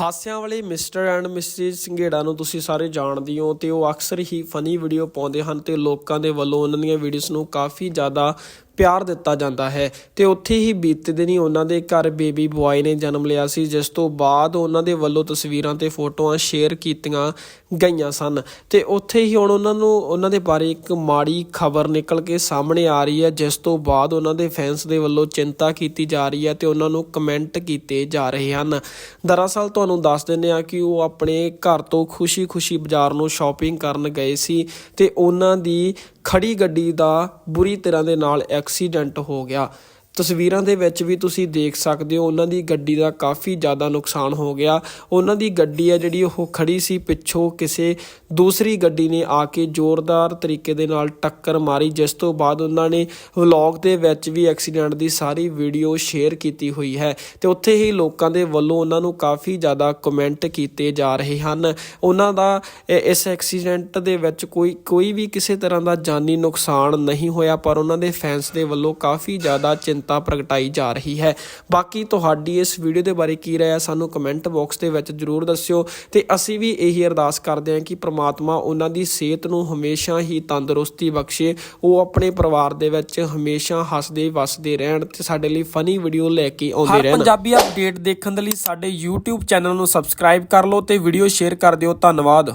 ਹਾਸਿਆਂ ਵਾਲੇ mister and Mrs Sanghera ਨੂੰ ਤੁਸੀਂ ਸਾਰੇ ਜਾਣਦੇ ਹੋ ਤੇ ਉਹ ਅਕਸਰ ਹੀ ਫਨੀ ਵੀਡੀਓ ਪਾਉਂਦੇ ਹਨ ਤੇ ਲੋਕਾਂ ਦੇ ਵੱਲੋਂ ਉਹਨਾਂ ਦੀਆਂ ਵੀਡੀਓਜ਼ ਨੂੰ ਕਾਫੀ ਜ਼ਿਆਦਾ ਪਿਆਰ ਦਿੱਤਾ ਜਾਂਦਾ ਹੈ ਤੇ ਉੱਥੇ ਹੀ ਬੀਤੇ ਦਿਨ ਹੀ ਉਹਨਾਂ ਦੇ ਘਰ ਬੇਬੀ ਬੁਆਏ ਨੇ ਜਨਮ ਲਿਆ ਸੀ, ਜਿਸ ਤੋਂ ਬਾਅਦ ਉਹਨਾਂ ਦੇ ਵੱਲੋਂ ਤਸਵੀਰਾਂ ਤੇ ਫੋਟੋਆਂ ਸ਼ੇਅਰ ਕੀਤੀਆਂ ਗਈਆਂ ਸਨ। ਤੇ ਉੱਥੇ ਹੀ ਹੁਣ ਉਹਨਾਂ ਨੂੰ, ਉਹਨਾਂ ਦੇ ਬਾਰੇ ਇੱਕ ਮਾੜੀ ਖਬਰ ਨਿਕਲ ਕੇ ਸਾਹਮਣੇ ਆ ਰਹੀ ਹੈ, ਜਿਸ ਤੋਂ ਬਾਅਦ ਉਹਨਾਂ ਦੇ ਫੈਨਸ ਦੇ ਵੱਲੋਂ ਚਿੰਤਾ ਕੀਤੀ ਜਾ ਰਹੀ ਹੈ ਤੇ ਉਹਨਾਂ ਨੂੰ ਕਮੈਂਟ ਕੀਤੇ ਜਾ ਰਹੇ ਹਨ। ਦਰਅਸਲ ਤੁਹਾਨੂੰ ਦੱਸ ਦਿੰਦੇ ਆ ਕਿ ਉਹ ਆਪਣੇ ਘਰ ਤੋਂ ਖੁਸ਼ੀ-ਖੁਸ਼ੀ ਬਾਜ਼ਾਰ ਨੂੰ ਸ਼ਾਪਿੰਗ ਕਰਨ ਗਏ ਸੀ ਤੇ ਉਹਨਾਂ ਦੀ ਖੜੀ ਗੱਡੀ ਦਾ ਬੁਰੀ ਤਰ੍ਹਾਂ ਦੇ ਨਾਲ ਐਕਸੀਡੈਂਟ ਹੋ ਗਿਆ। ਤਸਵੀਰਾਂ ਦੇ ਵਿੱਚ ਵੀ ਤੁਸੀਂ ਦੇਖ ਸਕਦੇ ਹੋ, ਉਹਨਾਂ ਦੀ ਗੱਡੀ ਦਾ ਕਾਫੀ ਜ਼ਿਆਦਾ ਨੁਕਸਾਨ ਹੋ ਗਿਆ। ਉਹਨਾਂ ਦੀ ਗੱਡੀ ਹੈ ਜਿਹੜੀ ਉਹ ਖੜੀ ਸੀ ਪਿੱਛੋਂ ਕਿਸੇ ਦੂਸਰੀ ਗੱਡੀ ਨੇ ਆ ਕੇ ਜ਼ੋਰਦਾਰ ਤਰੀਕੇ ਦੇ ਨਾਲ ਟੱਕਰ ਮਾਰੀ, ਜਿਸ ਤੋਂ ਬਾਅਦ ਉਹਨਾਂ ਨੇ ਵਲੌਗ ਦੇ ਵਿੱਚ ਵੀ ਐਕਸੀਡੈਂਟ ਦੀ ਸਾਰੀ ਵੀਡੀਓ ਸ਼ੇਅਰ ਕੀਤੀ ਹੋਈ ਹੈ। ਤੇ ਉੱਥੇ ਹੀ ਲੋਕਾਂ ਦੇ ਵੱਲੋਂ ਉਹਨਾਂ ਨੂੰ ਕਾਫੀ ਜ਼ਿਆਦਾ ਕਮੈਂਟ ਕੀਤੇ ਜਾ ਰਹੇ ਹਨ। ਉਹਨਾਂ ਦਾ ਇਸ ਐਕਸੀਡੈਂਟ ਦੇ ਵਿੱਚ ਕੋਈ ਕੋਈ ਵੀ ਕਿਸੇ ਤਰ੍ਹਾਂ ਦਾ ਜਾਨੀ ਨੁਕਸਾਨ ਨਹੀਂ ਹੋਇਆ, ਪਰ ਉਹਨਾਂ ਦੇ ਫੈਨਸ ਦੇ ਵੱਲੋਂ ਕਾਫੀ ਜ਼ਿਆਦਾ ਚਿੰਤਾ ਪ੍ਰਗਟਾਈ ਜਾ ਰਹੀ ਹੈ। ਬਾਕੀ ਤੁਹਾਡੀ ਇਸ ਵੀਡੀਓ ਦੇ ਬਾਰੇ ਕੀ ਰਾਏ ਹੈ ਸਾਨੂੰ ਕਮੈਂਟ ਬਾਕਸ ਦੇ ਵਿੱਚ ਜਰੂਰ ਦੱਸਿਓ। ਤੇ ਅਸੀਂ ਵੀ ਇਹੀ ਅਰਦਾਸ ਕਰਦੇ ਹਾਂ ਕਿ ਪ੍ਰਮਾਤਮਾ ਉਹਨਾਂ ਦੀ ਸਿਹਤ ਨੂੰ ਹਮੇਸ਼ਾ ਹੀ ਤੰਦਰੁਸਤੀ ਬਖਸ਼ੇ। ਉਹ ਆਪਣੇ ਪਰਿਵਾਰ ਦੇ ਵਿੱਚ ਹਮੇਸ਼ਾ ਹੱਸਦੇ ਵਸਦੇ ਰਹਿਣ ਤੇ ਸਾਡੇ ਲਈ ਫਨੀ ਵੀਡੀਓ ਲੈ ਕੇ ਆਉਂਦੇ ਰਹਿਣ। ਪੰਜਾਬੀ ਅਪਡੇਟ ਦੇਖਣ ਦੇ ਲਈ ਸਾਡੇ YouTube ਚੈਨਲ ਨੂੰ ਸਬਸਕ੍ਰਾਈਬ ਕਰ ਲਓ ਤੇ ਵੀਡੀਓ ਸ਼ੇਅਰ ਕਰ ਦਿਓ। ਧੰਨਵਾਦ।